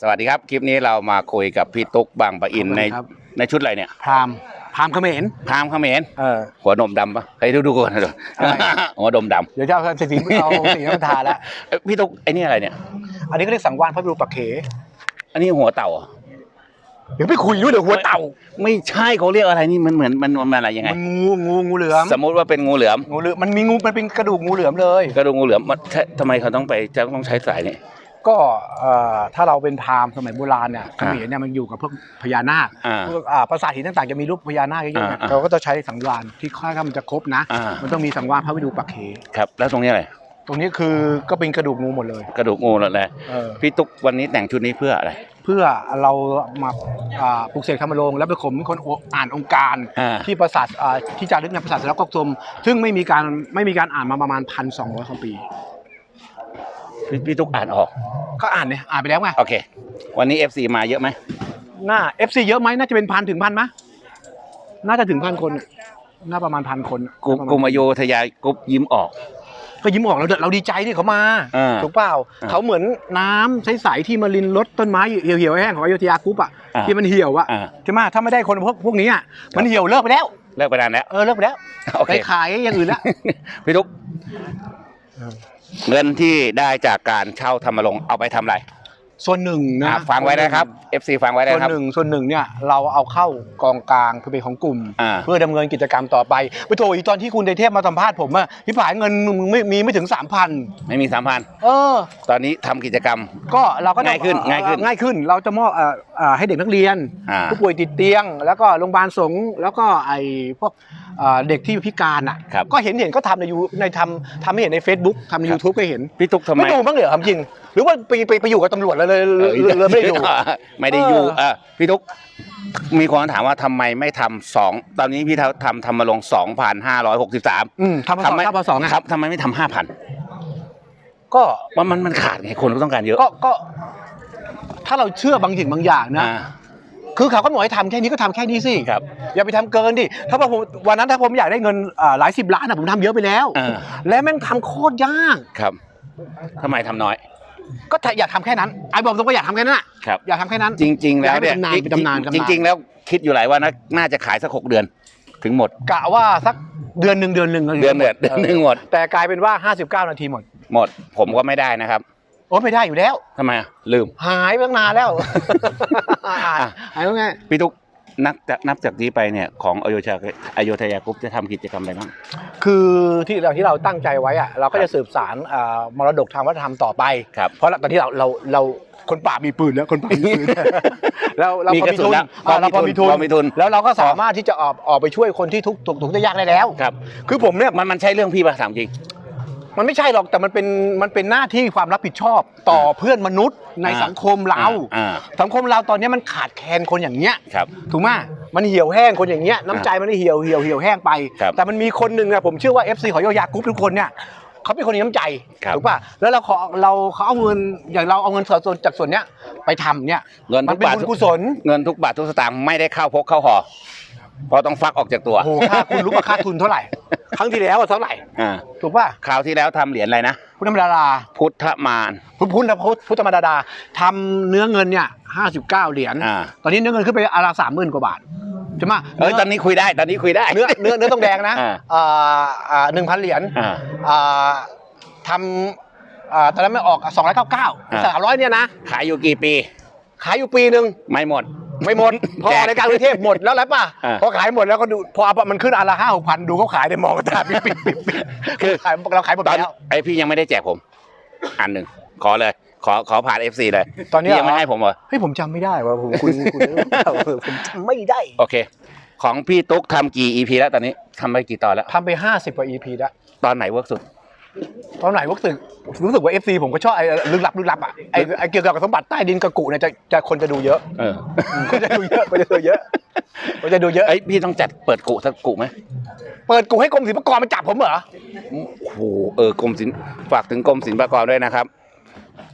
สวัสดีครับ คลิปนี้เรามาคุยกับพี่ตุ๊กบางปะอินในครับ ในชุดอะไรเนี่ย พรามพรามเขมรพรามเขมรเออ หัวนมดำปะใครดูดูก่อนดูอะไรหัวนมดเดี๋ยวจะเอาสีเอาสีน้ำตาแล้วำเอ้ยพี่ตุ๊กไอ้นี่อะไรเนี่ย อันนี้ก็เรียกสังวานพระบรมปักเขอันนี้หัวเต่าเหรอเดี๋ยวไปคุยด้วยเดี๋ยวหัวเต่าไม่ใช่เขาเรียกอะไรนี่มันเหมือนมันมันอะไรยังไง มันงูงูงูเหลือมสมมุติว่าเป็นงูเหลือมงูเหลือมมันมีงูมันเป็นกระดูกงูเหลือมเลย กระดูกงูเหลือมมันใช่ทำไมเขาต้องไปจะต้องใช้สายนี่ ก็เอ่อถ้าเราเป็นพราหมณ์สมัยโบราณเนี่ยเขมรเนี่ยมันอยู่กับพวกพญานาคอ่า พวกอ่าปราสาทหินต่างๆจะมีรูปพญานาคเยอะๆเนี่ยอ่าเราก็จะใช้สังวานที่ค่าถ้ามันจะครบนะ อ่ามั มันต้องมีสังวานพระวิดูปักเขครับแล้วตรงนี้อะไรตรงนี้คือก็เป็นกระดูกงูหมดเลยกระดูกงูนั่นแหละเออพี่ตุ๊กวันนี้แต่งชุดนี้เพื่ออะไรเพื่อเรามาอ่าปลุกเสกธรรมโรงแล้วไปข่มให้คนอ่านองค์การ อ่าที่ประสาทอ่าที่จารึกในประสาทสารกกทมซึ่งไม่มีการไม่มีการอ่านมาประมาณพันสองร้อยกว่าปี พี่พี่ตุ๊กอ่านออกก็อ่านเนี่ยอ่านไปแล้วไงโอเค วันนี้ FC มาเยอะไหมหน้า FC เยอะไหมน่าจะเป็นพันถึงพันไหมน่าจะถึงพันคนน่ะน่าประมาณพันคนน่ะกลุ่มกลุ่มอโยธยากรุ๊ปยิ้มออก ก็ยิ้มออกเราเราดีใจที่เขามาอ่าถูกเปล่าอ่าเขาเหมือนน้ำใสๆที่มารินรดต้นไม้เหี่ยวๆแห้งของอโยธยากรุ๊ปอะอ่าที่มันเหี่ยวอะอ่า ใช่ไหมถ้าไม่ได้คนพวกพวกนี้อะมันเหี่ยวเลิกไปแล้วเลิกไปนานแล้ว เออเลิกไปแล้วโอไปเคขายอย่างอื่นละ พี่ตุ๊ก เงินที่ได้จากการเช่าธรรมรงค์เอาไปทำอะไรส่วนหนึ่งนะอะฟังไว้นะครับ FC ฟังไว้ส่วนนะครับ หนึ่งส่วนหนึ่งเนี่ยเราเอาเข้ากองกลางคือเป็นของกลุ่ม อ่า เพื่อดำเนินกิจกรรมต่อไปไปโทรอีกตอนที่คุณเดเทพมาสัมภาษณ์ผมอะพี่ผายเงินมึงไม่มีไม่ถึงสามพันไม่มีสามพันเออ ตอนนี้ทำกิจกรรม ก็เราก็จะง่ายขึ้นเอ่อง่ายขึ้น ง่ายขึ้นเราจะมอบเอ่อเอ่อให้เด็กนักเรียน อ่า ผู้ป่วยติดเตียง แล้วก็โรงพยาบาลสงฆ์แล้วก็ไอ้พวกเอ่อเด็กที่พิการอะครับ ก็เห็นเห็นก็ทำในยูในทำทำให้เห็นใน Facebook ทำในครับ YouTube ก็เห็น พี่ตุ๊กทำไมไม่ดูบ้างเหรอครับจริง หรือว่าไปไปไปอยู่กับตำรวจแล้วเลยเลยเลยเลยไม่ได้ดู ไม่ได้อยู่เออ เออพี่ตุ๊กมีคนถามว่าทำไมไม่ทำสองตอนนี้พี่ทำธรรมรงค์สองพันห้าร้อยหกสิบสามอืมทำพศทำพศไงครับทำไมไม่ทำห้าพันก็มันมันมันขาดไงคนก็ต้องการเยอะ ก็ก็ ถ้าเราเชื่อบางสิ่งบางอย่างนะ อ่า คือเขาก็บอกให้ทำแค่นี้ก็ทำแค่นี้สิครับ อย่าไปทำเกินดิถ้าว่าผมวันนั้นถ้าผมอยากได้เงินอ่าหลายสิบล้านอะผมทำเยอะไปแล้ว อ่า และแม่งทำโคตรยาก ครับทำไมทำน้อย ก็ถ้าอยากทำแค่นั้นไอ้บอกตรงก็อยากทำแค่นั้นอะครับ อยากทำแค่นั้น จริง ๆ แล้วเนี่ยอยากให้เป็นตำนานเป็นตำนานจริง ๆ แล้วคิดอยู่หลายว่านะน่าจะขายสักหกเดือน ถึงหมด กะว่าสักเดือนหนึ่งเดือนหนึ่งเดือนเดือนเดือนหนึ่งหมด แต่กลายเป็นว่า 59 นาทีหมด หมดผมก็ไม่ได้นะครับ โอ้ไม่ได้อยู่แล้วทำไมอะลืม หายไปตั้งนานแล้วหายอะหายไปไงพี่ตุ๊กนับจากนับจากนี้ไปเนี่ยของอโยธยาอโยธยากรุ๊ปจะทำกิจกรรมอะไรบ้าง คือที่เราที่เราตั้งใจไว้อะเราก็จะสืบสารอ่ามรดกทางวัฒนธรรมต่อไปครับเพราะตอนที่เราเราเราคนป่ามีปืนแล้วคนป่ามีปืนแล้วเรามีพอกระมีสุนทุนแล้วอ่าเราพอมีทุนพอมีทุน แล้วเราก็สามารถที่จะออกออกไปช่วยคนที่ทุกข์ทุกข์ทุกข์ได้ยากได้แล้วครับ คือผมเนี่ยมันมันใช่เรื่องพี่ป่ะถามจริง มันไม่ใช่หรอกแต่มันเป็นมันเป็นหน้าที่ความรับผิดชอบต่อเพื่อนมนุษย์ในอ่าสังคมเรา อ่า สังคมเราตอนนี้มันขาดแคลนคนอย่างเงี้ย ครับ ถูกไหมมันเหี่ยวแห้งคนอย่างเงี้ยน้ำใจมันได้เหี่ยวเหี่ยวเหี่ยวแห้งไป ครับแต่มันมีคนหนึ่งอะผมเชื่อว่า FC ของโยยากรุ๊ปทุกคนเนี่ยเขาเป็นคนมีน้ำใจครับ ถูกป่ะแล้วเราขอเราเขาเอาเงินอย่างเราเอาเงินส่วนจากส่วนเนี้ยไปทำเนี่ยเงินมัทุนกเป็นบาทบุญกุศลเงินทุกบาททุกสตางค์ไม่ได้เข้าพกเข้าห่อเพราะต้องฟักออกจากตัว โอ้โหค่าคุณรู้ว่าค่าทุนเท่าไหร่ ครั้งที่แล้วอะเท่าไหร่อ่าถูกป่ะคราวที่แล้วทำเหรียญอะไรนะ พุทธธรรมดาราพุทธมาร พุทธพุทธพุทธพุทธธรรมดาดาทำเนื้อเงินเนี่ยห้าสิบเก้าเหรียญอ่า ตอนนี้เนื้อเงินขึ้นไปอาราสามหมื่นกว่าบาทใช่ไหมเอ้ยตอนนี้คุยได้ตอนนี้คุยได้ เนื้อเนื้อเนื้อต้องแดงนะอ่าอ่าอ่าหนึ่งพันเหรียญอ่า อ่าทำอ่าตอนนั้นไม่ออกสองร้อยเก้าเก้าอ่า สามร้อยเนี่ยนะ ขายอยู่กี่ปี ขายอยู่ปีหนึ่งไม่หมด ไม่หมด พอแจกในการกรุงเทพหมดแล้วแล้วป่ะอ่า พอขายหมดแล้วก็ดูพอมันขึ้นอันละห้าหกพันดูเขาขายได้มองตาปิดปิดปิดปิดคือขายเราขายหมดตไปอนแล้ว ไอพี่ยังไม่ได้แจกผม อันหนึ่งขอเลย ขอขอผ่าน FC เลยตอนนี้พี่ยังไม่เหรอให้ผมเหรอเฮ้ยผมจำไม่ได้ว่าผมคุณคุณผมจำไม่ได้โอเค ของพี่ตุ๊กทำกี่ EP แล้วตอนนี้ทำไปกี่ตอนแล้ว ทำไป50กว่า EP แล้วตอนไหนเวิร์กสุด ตอนไหนรู้สึกรู้สึกว่า FC ผมก็ชอบไอ้ลึกลับลึกลับอะไอ้ไอ้เกี่ยวกับสมบัติใต้ดินกระกุเนี่ยจะจะคนจะดูเยอะเออคนจะดูเยอะคนจะดูเยอะคนจะดูเยอะเอ้ยพี่ต้องจัดเปิดกุสักกุไหมเปิดกูให้กรมศิลปากรมาจับผมเหรอโอ้โหเออกรมศิลป์ฝากถึงกรมศิลปากรด้วยนะครับ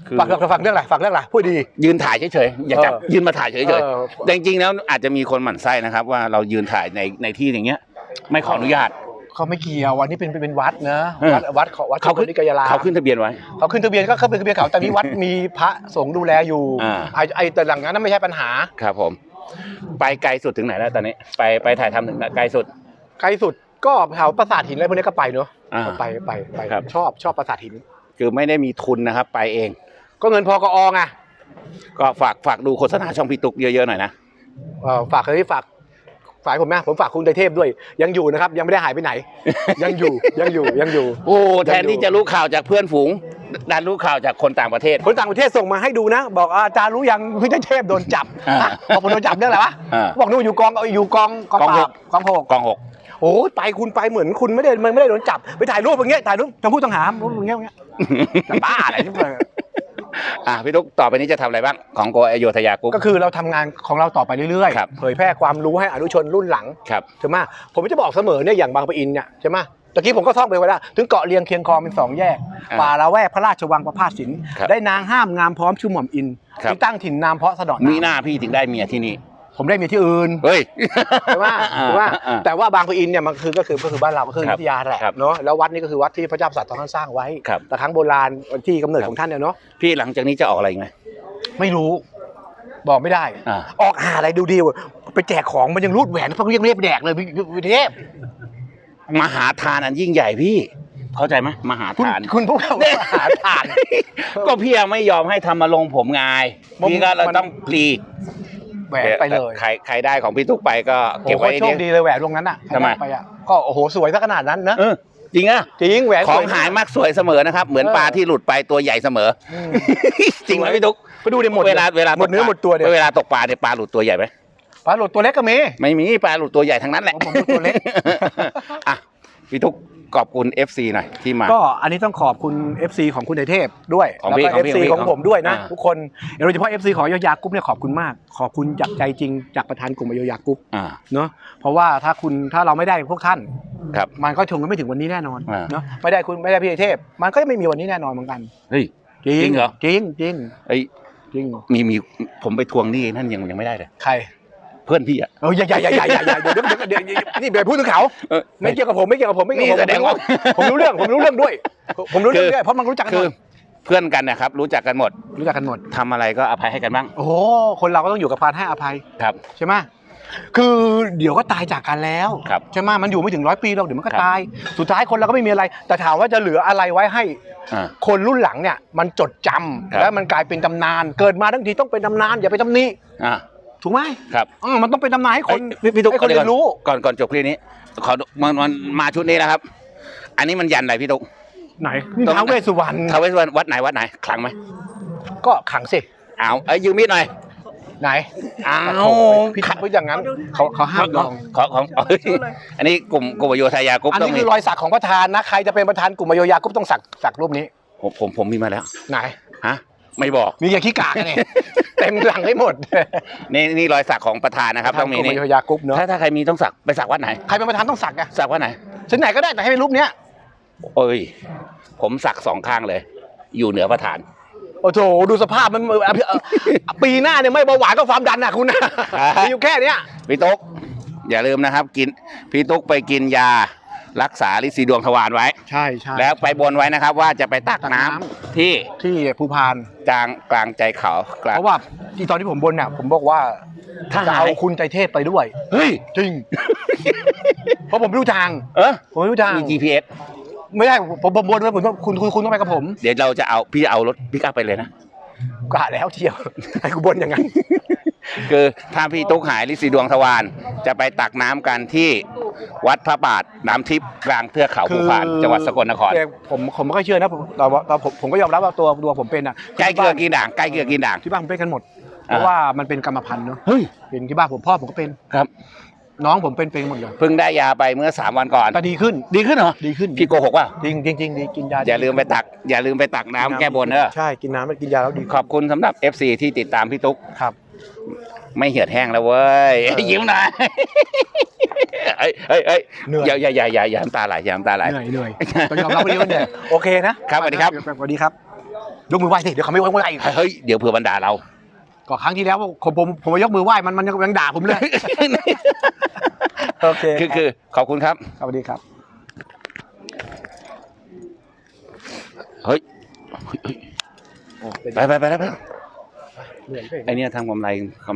คือฝากฝากเรื่องอะไรฝากเรื่องอะไรพูดดี ยืนถ่ายเฉยๆอย่าจับเออยืนมาถ่ายเฉยเออๆแต่จริงๆแล้วอาจจะมีคนหมั่นไส้นะครับ ว่าเรายืนถ่ายในในที่อย่างเงี้ย ไม่ขออนุญาต เขาไม่เกี่ยววันนี้เป็นเป็นวัดนะเออวัดวัดเขาวัดเขาเขาขึ้ขึ้นนนิกายลาเขาขึ้นทะเบียนไว้เขาขึ้นทะเบียนก็เขาเป็นทะเบียนเขาแต่นี้วัดมีพระสงฆ์ดูแลอยู่อ่าไอ้ไอ้แต่หลังนั้นนะไม่ใช่ปัญหาครับผม ไปไกลสุดถึงไหนแล้วตอนนี้ ไปไปถ่ายทำถึงไหนไกลสุดไกลสุดก็แถวปราสาทหินอะไรพวกนี้ก็ไปเนอะอ่าก็ไปไปไปครับชอบชอบปราสาทหิน คือไม่ได้มีทุนนะครับ ไปเอง ก็เงินพอกอไงก็ฝากฝากดูโฆษณาช่องพี่ตุ๊กเยอะๆหน่อยนะเอ่อฝากเลยฝาก ฝากผมนะผมฝากคุณไตรเทพด้วย ยังอยู่นะครับ ยังไม่ได้หายไปไหน ยังอยู่ยังอยู่ยังอยู่ โอ้ยังอยู่แทนที่จะรู้ข่าวจากเพื่อนฝูงดันรู้ข่าวจากคนต่างประเทศ คนต่างประเทศส่งมาให้ดูนะ บอกอาจารย์รู้ยังคุณไตรเทพโดนจับอ่าอะบอกผมโดนจับเรื่องอะไรวะอ่าบอกนู่นอยู่กองอยู่กองกองกองปหรากบกองหกกองหกโอ้ยไปคุณไปเหมือนคุณไม่ได้มันไม่ได้โดนจับไปถ่ายรูปอย่างเงี้ยถ่ายรูปจะพูดต้องหารูปอย่างเงี้ยอย่างเงี้ยจะบ้าอะไรนี่มัน อะพี่ตุ๊กต่อไปนี้จะทำอะไรบ้างของโกอโยธยากรุ๊ป ก็คือเราทำงานของเราต่อไปเรื่อยครับ ๆ เผยแพร่ความรู้ให้อนุชนรุ่นหลังครับ ใช่ไหมผมจะบอกเสมอเนี่ยอย่างบางปะอินเนี่ยใช่ไหมตะกี้ผมก็ท่องไปไว้แล้วถึงเกาะเลียงเคียงคลองเป็นสองแยก อ่าป่าละแวกพระราชวังประพาสสิน ครับได้นางห้ามงามพร้อมชุมหม่อมอินครับ ที่ตั้งถิ่นนามเพราะสะเดอมีหน้าพี่ถึงได้เมียที่นี่ ผมได้มีที่อื่นเฮ้ย ใช่ไหมใช่ไหมอ่าแต่ว่าบางปะอินเนี่ยมันคือก็คือก็คือบ้านเราก็คือครัวิบทยาแหละครับเนาะแล้ววัดนี้ก็คือวัดที่พระเจ้าสัตว์ท่านสร้างไว้ครับ แต่ครั้งโบราณที่กำเนิดของท่านเนี่ยเนาะพี่หลังจากนี้จะออกอะไรอีกไหมไม่รู้ บอกไม่ได้ อ่า ออกหาอะไรดูดีวะไปแจกของมันยังรูดแหวนต้องเรียกเรียบแดกเลยพี่พี่เทพมหาทานอันยิ่งใหญ่พี่ เข้าใจไหมมหาคุณทาน คุณพูดว่าหาทาน ก็พี่ยังไม่ยอมให้ทำมาลงผมไงมันพี่ก็เลยมัน ต้องพลี แหวนไปเลยใครใครได้ของพี่ตุ๊กไปก็โอ้เก็บโหไว้โชดีคดีเลยแหวนวงนั้นอะทำไมไปอะก็โอ้โหสวยซะขนาดนั้นนะเออจริงอะจริงแหวนขอสงวหายมักสวยเสมอนะครับ เหมือนเออปลาที่หลุดไปตัวใหญ่เสมออมจริงไหมพี่ตุ๊กไปดูเดี๋ยวหมดเวลาเวลาหมดเนื้อตกปลหมดตัวเดี๋ยวเวลาตกปลาเนี่ยปลาหลุดตัวใหญ่ไหมปลาโหลดตัวเล็กก็มีไม่มีปลาหลุดตัวใหญ่ทั้งนั้นแหละผมผมตัวเล็กอะพี่ตุ๊ก ขอบคุณ FC หน่อยที่มา ก็อันนี้ต้องขอบคุณ FC ของคุณเดชเทพด้วยของแล้วพี่ก็ ของพี่ FC ของพี่ของผมด้วยนะอ่า ทุกคนโดยเฉพาะ FC ของโยยากรุ๊ปเนี่ยขอบคุณมาก ขอบคุณจากใจจริงจากประธานกลุ่มโยยากรุ๊ปอ่า เนาะเพราะว่าถ้าคุณถ้าเราไม่ได้พวกท่านครับมันก็คงไม่ถึงวันนี้แน่นอนอ่า เนาะไม่ได้คุณไม่ได้พี่เดชเทพ มันก็ไม่มีวันนี้แน่นอนเหมือนกัน เฮ้ย จริงจริงเหรอ จริงจริงไอ้ยจริงมีมีผมไปทวงหนี้นั่นยังยังไม่ได้เลย ใครเพื่อนพี่อะเอออย่าอย่าอย่าอย่าอย่าเดี๋ยวเดี๋ยวเดี๋ยวนี่เดี๋ยวพูดถึงเขาไม่เกี่ยวกับผมไม่เกี่ยวกับผมไม่เกี่ยวกับผมแสดงว่าผมรู้เรื่องผมรู้เรื่องด้วย ผมรู้เรื่องด้วยเพราะมันรู้จักกันหมดเพื่อนกันนะครับรู้จักกันหมด รู้จักกันหมดทำอะไรก็อภัยให้กันบ้าง โอ้โหคนเราก็ต้องอยู่กับการให้อภัยครับใช่ไหมคือเดี๋ยวก็ตายจากกันแล้วใช่ไหมมันอยู่ไม่ถึงร้อยปีหรอกเดี๋ยวมันก็ตาย สุดท้ายคนเราก็ไม่มีอะไร แต่ถามว่าจะเหลืออะไรไว้ให้ คนรุ่นหลังเนี่ยมันจดจำครับแล้วมันกลายเป็นตำนาน เกิดมาทั้งทีต้องเป็นตำนานอย่าไปตำหนิ ถูกไหมครับเออมันต้องเป็นตำนานให้คนเอ้ยพี่พี่ตุ๊กให้คนดี๋เรีวยนรู้ ก่อนก่อนจบคลิปนี้ ขอมันมันมาชุดนี้นะครับ อันนี้มันยันอะไรพี่ตุ๊ก ไหนนี่ท้าวเวสสุวรรณท้าวเวสสุวรรณวัดไหนวัดไหนขลังไหมก็ขังสิเอาเอ้ยยืมมีดหน่อยไหนเอาโอ้พี่ขังไว้อย่างนั้นเขาเขาห้ามลอง ขอของเอ้ยอันนี้กลุ่มกลุ่มอโยธยากรุ๊ปอันต้อนี้งมีคือรอยสักของประธานนะใครจะเป็นประธานกลุ่มอโยยากุ๊บต้องสักสักรูปนี้ผมผมผมมีมาแล้ว ไหน ฮะ ไม่บอก มีอย่างขี้กากเนี่ย เต็มหลังให้หมดนี่นี่รอยสักของประธานนะครับต้องมีกลุ่มนี่อโยยากุ๊บเนาะถ้าถ้าใครมีต้องสักไปสักวัดไหนใครเป็นประธานต้องสักอะสักวัดไหนชั้นไหนก็ได้แต่ให้เป็นรูปเนี้ยเอ้ย ผมสักสองข้างเลย อยู่เหนือประธานโอ้โหดูสภาพมันเออเออปีหน้าเนี่ยไม่เบาหวานก็ความดันนะคุณนะมีอยู่แค่เนี้ยพี่ตุ๊กอย่าลืมนะครับ กินพี่ตุ๊กไปกินยา รักษาลินสีดวงทวารไว้ ใช่ใช่แล้วไปบนไว้นะครับ ว่าจะไปตักตักน้ำน้ำที่ที่ภูพานกลางกลางใจเขากลางเพราะว่าที่ตอนที่ผมบนเนี่ยผมบอกว่าถ้าจะหาเอายคุณใจเทพไปด้วย เฮ้ย จริง เพราะผมไม่รู้ทาง เออผมไม่รู้ทาง มี GPS ไม่ได้ผมผมบนด้วยผมต้องคุณคุณคุณต้องไปกับผมเดี๋ยวเราจะเอาพี่เอารถพิกอัพไปเลยนะ กะแล้วเชียว ให้กูบนอย่างนั้น คือถ้าพี่ตุ๊กหายลินสีดวงทวารจะไปตักน้ำกันที่วัดพระบาทน้ำทิพย์กลางเทือกเขาภูพานจังหวัดสกลนคร แต่ผมผมไม่ค่อยเชื่อนะผมแต่ว่าแต่ผมผมก็ยอมรับว่าตัวตัวผมเป็นอะใกล้เกลือกินด่างใกล้เกลือกินด่าง ที่บ้านผมเป็นกันหมด เพอ่าราะว่ามันเป็นกรรมพันธุ์เนาะเฮ้ยเป็นที่บ้านผมพ่อผมก็เป็นครับ น้องผมเป็นเป็นหมดเลยเพิ่งได้ยาไปเมื่อสามวันก่อน แต่ดีขึ้นดีขึ้นเหรอ ดีขึ้นพี่โกหกว่า จริงจริงจริงดีกินยาอย่าลืมไปตัก อย่าลืมไปตักน้ำแก้บนเนอะใช่กินน้ำแล้วกินยาแล้วดีขอบคุณสำหรับ FC ที่ติดตามพี่ตุ๊ก ครับ ไม่เหือดแห้งแล้วเว้ยยิ้มหน่อยเฮ้ยเฮ้ยเอ้ยเหนื่อย อย่าอย่าอยาอยาอน้ำตาไหลอย่าน้ำตาไหล เหนื่อยเหนื่อยต้องยอมรับวันนี้ว่าเหนี่อยโอเคนะครับสวัสดีครับ สวัสดีครับยกมือไหว้สิเดี๋ยวเขาไม่ไหว้ไหว้อีกเฮ้ยเดี๋ยวเผื่อบันดาเรา ก่อครั้งที่แล้วผมผมผมยกมือไหว้มันมันยังด่าผมเลยโอเคคือคือขอบคุณครับ สวัสดีครับ เฮ้ย ไปไปไปแล้วไป ไอเนี้ยทำกำไรกำ